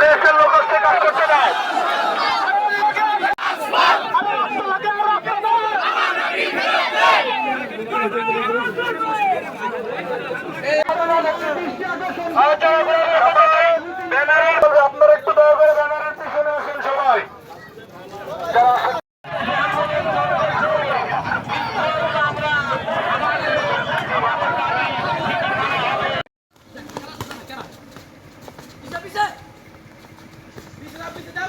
দেশের লোক আসতে কাজ করতে দেয় পিছে পিছে দাও পিছে দাও